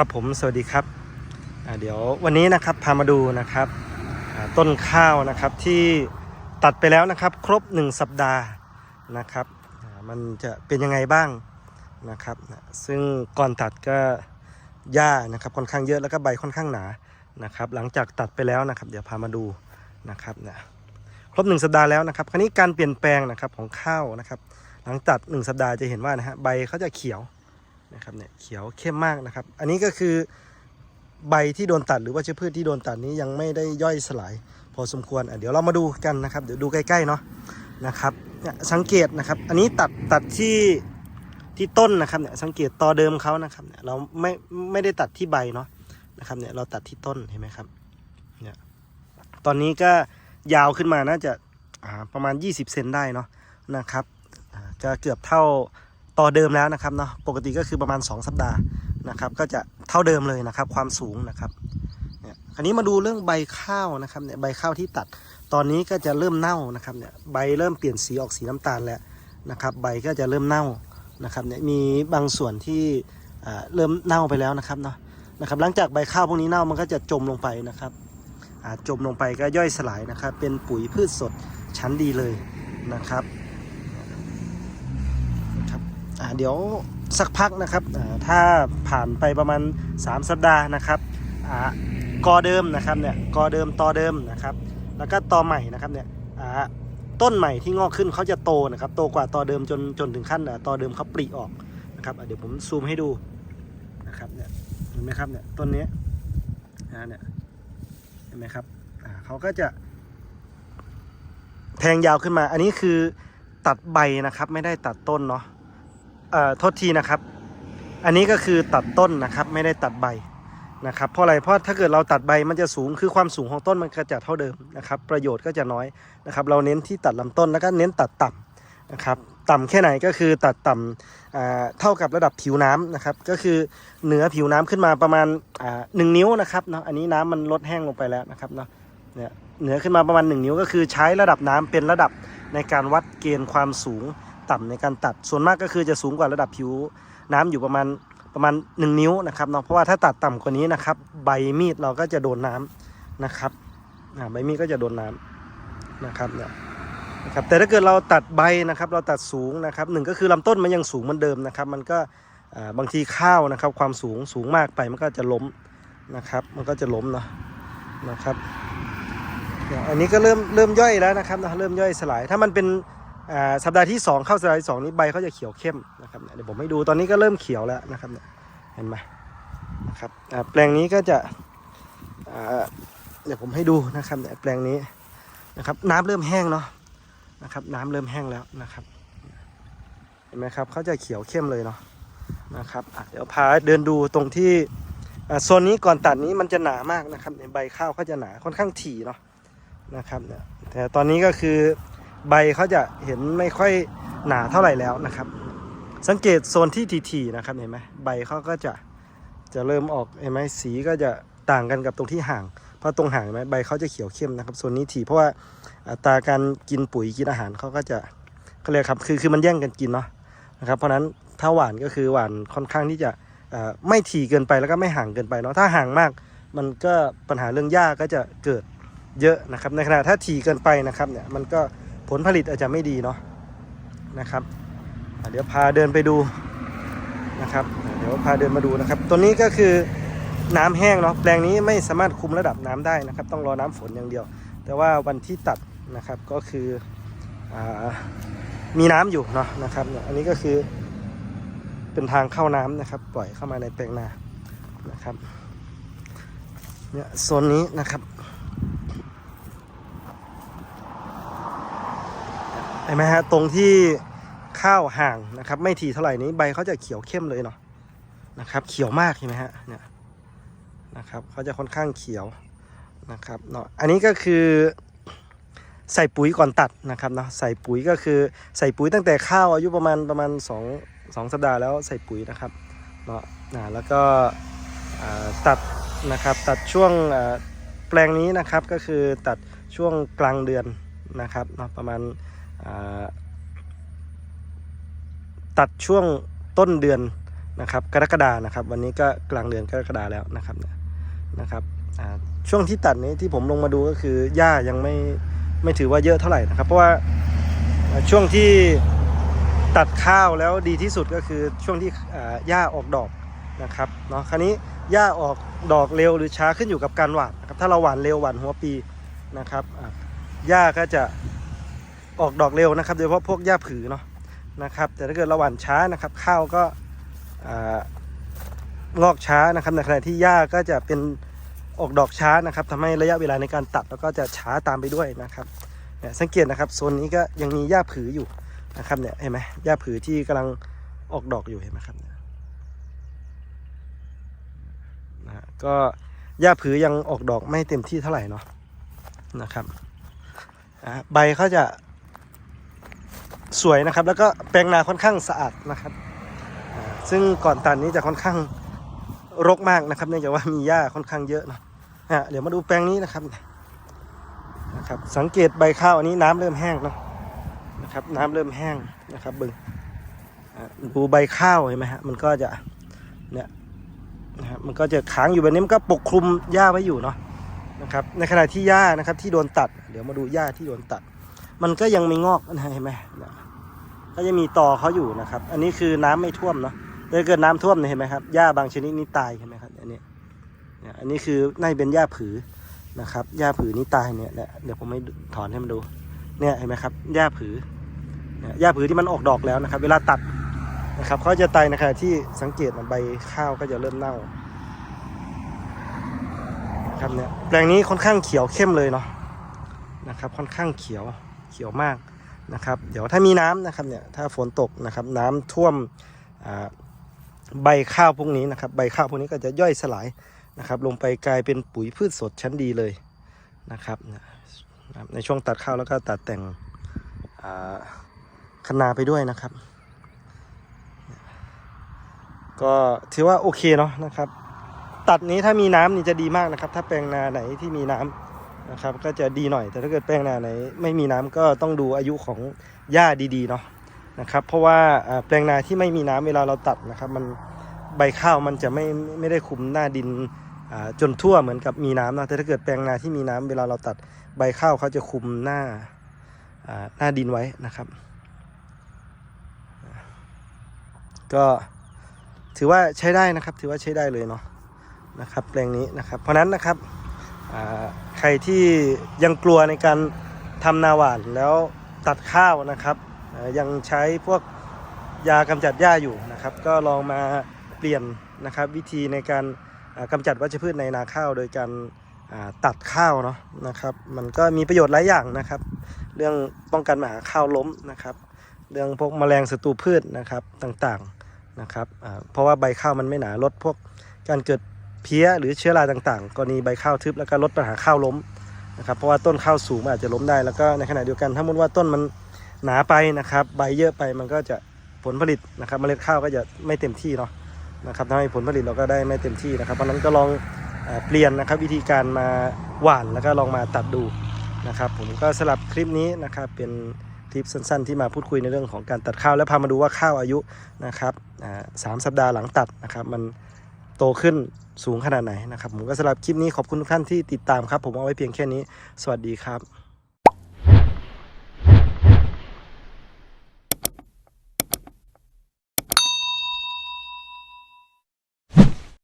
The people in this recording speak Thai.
ครับผมสวัสดีครับเดี๋ยววันนี้นะครับพามาดูนะครับต้นข้าวนะครับที่ตัดไปแล้วนะครับ ครบ 1 สัปดาห์นะครับมันจะเป็นยังไงบ้างนะครับซึ่งก่อนตัดก็หญ้านะครับค่อนข้างเยอะแล้วก็ใบค่อนข้างหนานะครับ หลังจากตัดไปแล้วนะครับ เดี๋ยวพามาดูนะครับนะครบ 1 สัปดาห์แล้วนะครับคราวนี้การเปลี่ยนแปลงนะครับของข้าวนะครับ หลังตัด 1 สัปดาห์จะเห็นว่านะฮะใบเขาจะเขียว นะครับเนี่ยเขียวเข้มมากนะครับ อันนี้ก็คือใบที่โดนตัดหรือว่าเชื้อพืชที่โดนตัดนี้ยังไม่ได้ย่อยสลาย พอสมควรอะเดี๋ยวเรามาดูกันนะครับ เดี๋ยวดูใกล้ๆเนาะนะครับเนี่ยสังเกตนะครับ อันนี้ตัดตัดที่ที่ต้นนะครับเนี่ยสังเกตตอเดิมเขานะครับเนี่ยเราไม่ไม่ได้ตัดที่ใบเนาะนะครับเนี่ยเราตัดที่ต้นเห็นไหมครับเนี่ยตอนนี้ก็ยาวขึ้นมาน่าจะประมาณ 20 เซนได้เนาะนะครับจะเกือบเท่า ต่อเดิมแล้วนะครับเนาะปกติก็คือประมาณ 2 สัปดาห์นะครับ ก็จะเท่าเดิมเลยนะครับ ความสูงนะครับเนี่ยอันนี้มาดูเรื่องใบข้าวนะครับเนี่ยใบข้าวที่ตัด ตอนนี้ก็จะเริ่มเน่านะครับเนี่ยใบเริ่มเปลี่ยนสีออกสีน้ำตาลแล้วนะครับ ใบก็จะเริ่มเน่านะครับเนี่ยมีบางส่วนที่อ่าเริ่มเน่าไปแล้วนะครับเนาะนะครับหลังจากใบข้าวพวกนี้เน่ามันก็จะจมลงไปนะครับอ่าจมลงไปก็ย่อยสลายนะครับ เป็นปุ๋ยพืชสดชั้นดีเลยนะครับ เดี๋ยวสักพักนะครับถ้าผ่านไปประมาณ 3 สัปดาห์นะครับอกอเดิมนะครับเนี่ยกอเดิมตอเดิมนะครับ แล้วก็ตอใหม่นะครับเนี่ยต้นใหม่ที่งอกขึ้นเขาจะโตนะครับ โตกว่าตอเดิมจนจนถึงขั้นตอเดิมเขาปลีออกนะครับเดี๋ยวผมซูมให้ดูนะครับเนี่ยเห็นไหมครับเนี่ยต้นนี้อ่าเนี่ยเห็นไหมครับเขาก็จะแทงยาวขึ้นมา อันนี้คือตัดใบนะครับ ไม่ได้ตัดต้นเนาะ อ่อโทษทีนะครับ อันนี้ก็คือตัดต้นนะครับไม่ได้ตัดใบนะครับเพราะอะไรเพราะถ้าเกิดเราตัดใบมันจะสูงคือความสูงของต้นมันก็จะเท่าเดิมนะครับ ประโยชน์ก็จะน้อยนะครับ เราเน้นที่ตัดลำต้นแล้วก็เน้นตัดต่ำนะครับต่ำแค่ไหนก็คือตัดต่ำเท่ากับระดับผิวน้ำนะครับ ก็คือเหนือผิวน้ำขึ้นมาประมาณหนึ่งนิ้วนะครับเนาะอันนี้น้ำมันลดแห้งลงไปแล้วนะครับเนาะเนี่ยเหนือขึ้นมาประมาณ 1 นิ้วก็คือใช้ระดับน้ำเป็นระดับในการวัดเกณฑ์ความสูง ต่ำในการตัด ส่วนมากก็คือจะสูงกว่าระดับผิวน้ำอยู่ประมาณประมาณ 1 นิ้วนะครับเนาะเพราะว่าถ้าตัดต่ำกว่านี้นะครับ ใบมีดเราก็จะโดนน้ำนะครับอ่าใบมีดก็จะโดนน้ำนะครับเนี่ยนะครับแต่ถ้าเกิดเราตัดใบนะครับ เราตัดสูงนะครับหนึ่งก็คือลำต้นมันยังสูงเหมือนเดิมนะครับ มันก็อ่าบางทีข้าวนะครับ ความสูงสูงมากไปมันก็จะล้มนะครับ มันก็จะล้มเนาะนะครับเนี่ยอันนี้ก็เริ่มเริ่มย่อยแล้วนะครับเริ่มย่อยสลายถ้ามันเป็น สัปดาห์ที่ 2 เข้าสัปดาห์ที่สองนี้ใบเขาจะเขียวเข้มนะครับเดี๋ยวผมให้ดูตอนนี้ก็เริ่มเขียวแล้วนะครับเห็นไหมนะครับแปลงนี้ก็จะเดี๋ยวผมให้ดูนะครับเนี่ยแปลงนี้นะครับน้ำเริ่มแห้งเนาะนะครับน้ำเริ่มแห้งแล้วนะครับ เห็นไหมครับเขาจะเขียวเข้มเลยเนาะนะครับเดี๋ยวพาเดินดูตรงที่โซนนี้ก่อนตัดนี้มันจะหนามากนะครับในใบข้าวเขาจะหนาค่อนข้างถี่เนาะนะครับเนี่ยแต่ตอนนี้ก็คือ ใบเขาจะเห็นไม่ค่อยหนาเท่าไหร่แล้วนะครับ สังเกตโซนที่ทีๆนะครับเห็นไหมใบเขาก็จะจะเริ่มออกเห็นไหมสีก็จะต่างกันกับตรงที่ห่าง เพราะตรงห่างเห็นไหมใบเขาจะเขียวเข้มนะครับโซนนี้ถี่เพราะว่าอัตราการกินปุ๋ยกินอาหารเขาก็จะเขาเรียกครับคือคือมันแย่งกันกินเนาะนะครับเพราะนั้นถ้าหวานก็คือหวานค่อนข้างที่จะไม่ถี่เกินไปแล้วก็ไม่ห่างเกินไปเนาะถ้าห่างมากมันก็ปัญหาเรื่องหญ้าก็จะเกิดเยอะนะครับในขณะถ้าถี่เกินไปนะครับเนี่ยมันก็ ผลผลิตอาจจะไม่ดีเนาะนะครับเดี๋ยวพาเดินไปดูนะครับ เดี๋ยวพาเดินมาดูนะครับ ตัวนี้ก็คือน้ำแห้งเนาะแปลงนี้ไม่สามารถคุมระดับน้ำได้นะครับ ต้องรอน้ำฝนอย่างเดียว แต่ว่าวันที่ตัดนะครับก็คืออมีน้ำอยู่เนาะนะครับ อันนี้ก็คือเป็นทางเข้าน้ำนะครับ ปล่อยเข้ามาในแปลงนานะครับเนี่ยโซนนี้นะครับ เห็นไหมฮะตรงที่ข้าวห่างนะครับ ไม่ถี่เท่าไหร่นี้ใบเขาจะเขียวเข้มเลยเนาะนะครับ เขียวมากเห็นไหมฮะเนี่ยนะครับเขาจะค่อนข้างเขียวนะครับเนาะอันนี้ก็คือใส่ปุ๋ยก่อนตัดนะครับเนาะใส่ปุ๋ยก็คือใส่ปุ๋ยตั้งแต่ข้าวอายุประมาณประมาณ2 2สัปดาห์แล้วใส่ปุ๋ยนะครับเนาะนะแล้วก็ตัดนะครับตัดช่วงแปลงนี้นะครับก็คือตัดช่วงกลางเดือนนะครับเนาะประมาณ ตัดช่วงต้นเดือนนะครับ กรกฎานะครับ วันนี้ก็กลางเดือนกรกฎาแล้วนะครับนะครับช่วงที่ตัดนี้ที่ผมลงมาดูก็คือหญ้ายังไม่ไม่ถือว่าเยอะเท่าไหร่นะครับ เพราะว่าช่วงที่ตัดข้าวแล้วดีที่สุดก็คือช่วงที่หญ้าออกดอกนะครับเนาะคราวนี้หญ้าออกดอกเร็วหรือช้าขึ้นอยู่กับการหว่านนะครับถ้าเราหว่านเร็วหว่านหัวปีนะครับหญ้าก็จะ ออกดอกเร็วนะครับ โดยเฉพาะพวกหญ้าผือเนาะนะครับ แต่ถ้าเกิดเราหว่านช้านะครับ ข้าวก็อ่างอกช้านะครับในขณะที่หญ้าก็จะเป็นออกดอกช้านะครับทำให้ระยะเวลาในการตัดแล้วก็จะช้าตามไปด้วยนะครับเนี่ยสังเกตนะครับโซนนี้ก็ยังมีหญ้าผืออยู่นะครับเนี่ยเห็นไหมหญ้าผือที่กำลังออกดอกอยู่เห็นไหมครับนะก็หญ้าผือยังออกดอกไม่เต็มที่เท่าไหร่เนาะนะครับอ่าใบเขาจะ สวยนะครับ แล้วก็แปลงนาค่อนข้างสะอาดนะครับ ซึ่งก่อนตันนี้จะค่อนข้างรกมากนะครับเนื่องจากว่ามีหญ้าค่อนข้างเยอะเนาะฮะเดี๋ยวมาดูแปลงนี้นะครับนะครับ สังเกตใบข้าวอันนี้น้ำเริ่มแห้งเนาะนะครับ น้ำเริ่มแห้งนะครับบึงดูใบข้าวเห็นไหมฮะมันก็จะเนี่ยนะครับมันก็จะค้างอยู่แบบนี้มันก็ปกคลุมหญ้าไว้อยู่เนาะนะครับในขณะที่หญ้านะครับที่โดนตัด เดี๋ยวมาดูหญ้าที่โดนตัด มันก็ยังไม่งอกนะเห็นไหม ก็จะมีต่อเขาอยู่นะครับ อันนี้คือน้ำไม่ท่วมเนาะถ้าเกิดน้ำท่วมเนี่ยเห็นไหมครับหญ้าบางชนิดนี่ตายเห็นไหมครับ อันนี้อันนี้คือน่าจะเป็นหญ้าผือนะครับหญ้าผือนี่ตายเนี่ยเนี่ยเดี๋ยวผมให้ถอนให้มันดู เนี่ยเห็นไหมครับหญ้าผือหญ้าผือที่มันออกดอกแล้วนะครับ เวลาตัดนะครับเขาจะตายในขณะที่สังเกตใบข้าวก็จะเริ่มเน่าครับเนี่ยแปลงนี้ค่อนข้างเขียวเข้มเลยเนาะนะครับ ค่อนข้างเขียวเขียวมาก นะครับ เดี๋ยวถ้ามีน้ำนะครับเนี่ยถ้าฝนตกนะครับน้ำท่วมใบข้าวพวกนี้นะครับ ใบข้าวพวกนี้ก็จะย่อยสลายนะครับ ลงไปกลายเป็นปุ๋ยพืชสดชั้นดีเลยนะครับในช่วงตัดข้าวแล้วก็ตัดแต่งคะนาไปด้วยนะครับ ก็ถือว่าโอเคเนาะนะครับ ตัดนี้ถ้ามีน้ำนี่จะดีมากนะครับ ถ้าแปลงนาไหนที่มีน้ำ นะครับ ก็จะดีหน่อยแต่ถ้าเกิดแปลงนาไหนไม่มีน้ำก็ต้องดูอายุของหญ้าดีๆเนาะนะครับ เพราะว่าแปลงนาที่ไม่มีน้ำเวลาเราตัดนะครับ มันใบข้าวมันจะไม่ไม่ได้คุมหน้าดินจนทั่วเหมือนกับมีน้ำนะแต่ถ้าเกิดแปลงนาที่มีน้ำเวลาเราตัดใบข้าวเขาจะคุมหน้าหน้าดินไว้นะครับ ก็ถือว่าใช้ได้นะครับ ถือว่าใช้ได้เลยเนาะนะครับ แปลงนี้นะครับ เพราะนั้นนะครับ ใครที่ยังกลัวในการทำนาหวานแล้วตัดข้าวนะครับยังใช้พวกยากำจัดหญ้าอยู่นะครับ ก็ลองมาเปลี่ยนนะครับวิธีในการอ่ากำจัดวัชพืชในนาข้าว โดยการตัดข้าวเนาะนะครับ มันก็มีประโยชน์หลายอย่างนะครับ เรื่องป้องกันปัญหาข้าวล้มนะครับ เรื่องพวกแมลงศัตรูพืชนะครับต่างๆนะครับเพราะว่าใบข้าวมันไม่หนาลดพวกการเกิด เพี้ยหรือเชื้อราต่างๆ กรณีใบข้าวทึบแล้วก็ลดปัญหาข้าวล้มนะครับเพราะว่าต้นข้าวสูงมันอาจจะล้มได้แล้วก็ในขณะเดียวกัน ถ้ามุติว่าต้นมันหนาไปนะครับ ใบเยอะไปมันก็จะผลผลิตนะครับเมล็ดข้าวก็จะไม่เต็มที่เนาะนะครับทำให้ผลผลิตเราก็ได้ไม่เต็มที่นะครับเพราะนั้นก็ลองเอเปลี่ยนนะครับวิธีการมาหว่านแล้วก็ลองมาตัดดูนะครับ ผมก็สลับคลิปนี้นะครับเป็นคลิปสั้นๆ ที่มาพูดคุยในเรื่องของการตัดข้าว และพามาดูว่าข้าวอายุนะครับอ่าสามสัปดาห์หลังตัดนะครับมัน โตขึ้นสูงขนาดไหนนะครับ ผมก็สำหรับคลิปนี้ขอบคุณทุกท่านที่ติดตามครับ ผมเอาไว้เพียงแค่นี้ สวัสดีครับ